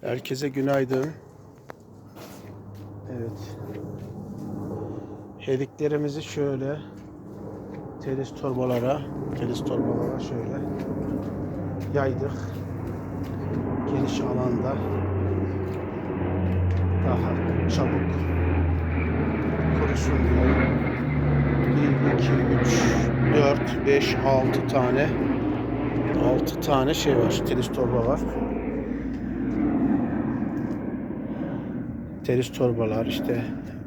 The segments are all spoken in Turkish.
Herkese günaydın. Evet. Hediklerimizi şöyle tenis torbalara, tenis torbalara şöyle yaydık. Geniş alanda daha çabuk kurusun diye. 1, 2, 3, 4, 5, 6 tane 6 tane şey var. Tenis torba var. Tenis torbalar işte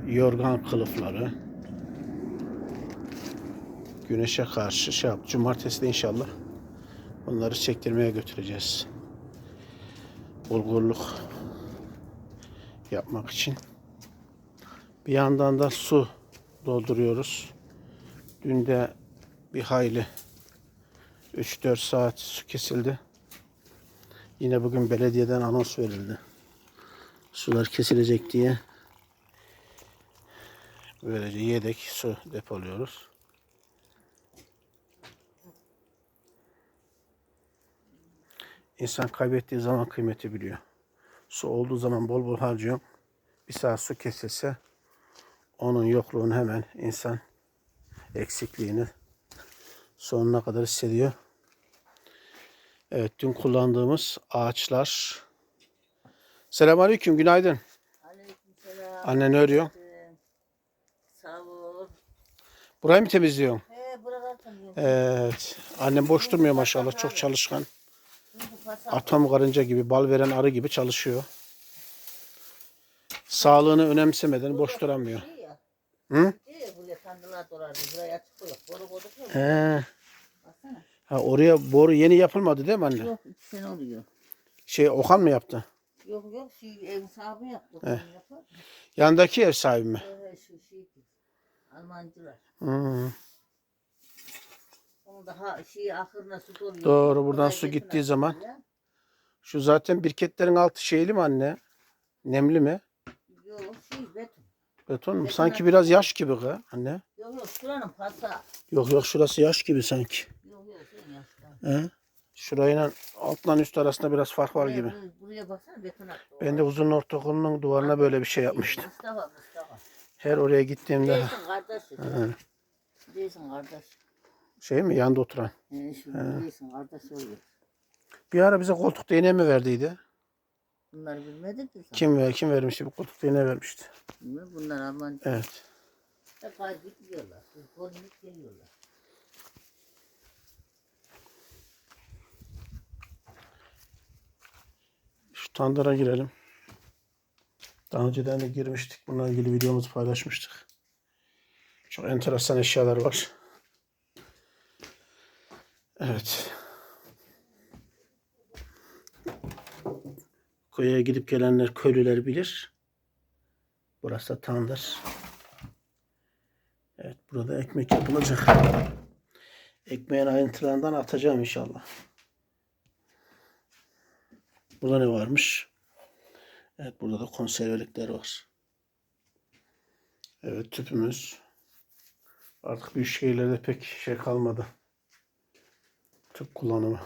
yorgan kılıfları güneşe karşı şey yap. Cumartesi de inşallah bunları çektirmeye götüreceğiz. Bulgurluk yapmak için. Bir yandan da su dolduruyoruz. Dün de bir hayli 3-4 saat su kesildi. Yine bugün belediyeden anons verildi. Sular kesilecek diye böylece yedek su depoluyoruz. İnsan kaybettiği zaman kıymeti biliyor. Su olduğu zaman bol bol harcıyorum. Bir saat su kesilse onun yokluğunu hemen insan eksikliğini sonuna kadar hissediyor. Evet dün kullandığımız ağaçlar. Selamünaleyküm günaydın. Aleykümselam. Anne ne örüyor? Sağ ol. Burayı mı temizliyorsun? He buralar tanıyorum. Evet. Annem boş durmuyor maşallah çok çalışkan. Atom karınca gibi bal veren arı gibi çalışıyor. Sağlığını önemsemeden boş duramıyor. Hı? He. Ha, oraya boru yeni yapılmadı değil mi anne? Yok iki sene oluyor. Şey Okan mı yaptı? Yok yok şey ev sahibi yaptı. Yapar. Yandaki ev sahibi mi? Ee, şu şey Almancılar. Hı. Onu daha şey ahırına su doluyor. Doğru, buradan su gittiği zaman. atıyor. Şu zaten birketlerin altı şeyli mi anne? Nemli mi? Yok şey beton. Beton mu? Beton Sanki atıyor. biraz yaş gibi kız anne. Yok yok şuranın pasa. Yok yok şurası yaş gibi sanki. Yok yok sen yaşlı. He? Şurayla altla üst arasında biraz fark var gibi. Buraya, baksana beton attı. Ben de uzun ortaokulunun duvarına böyle bir şey yapmıştım. Mustafa Mustafa. Her oraya gittiğimde Değilsin kardeşi. He. Değilsin kardeş. şey mi yanda oturan. He, şu değilsin kardeş oluyor. Bir ara bize koltuk değneği mi verdiydi? Bunları bilmedik ki sen. Kim ver, kim vermişti? Bu koltuk değneği vermişti. Bunlar Almanca. Evet. Hep kayıp gitmiyorlar. Polimik geliyorlar. Şu tandıra girelim. Daha önceden de girmiştik. Bununla ilgili videomuzu paylaşmıştık. Çok enteresan eşyalar var. Evet. Koyaya gidip gelenler, köylüler bilir. Burası da tandır. Evet, burada ekmek yapılacak. Ekmeğin ayrıntılarından atacağım inşallah. Burada ne varmış? Evet burada da konservelikler var. Evet tüpümüz. Artık büyük şehirlerde pek şey kalmadı. Tüp kullanımı.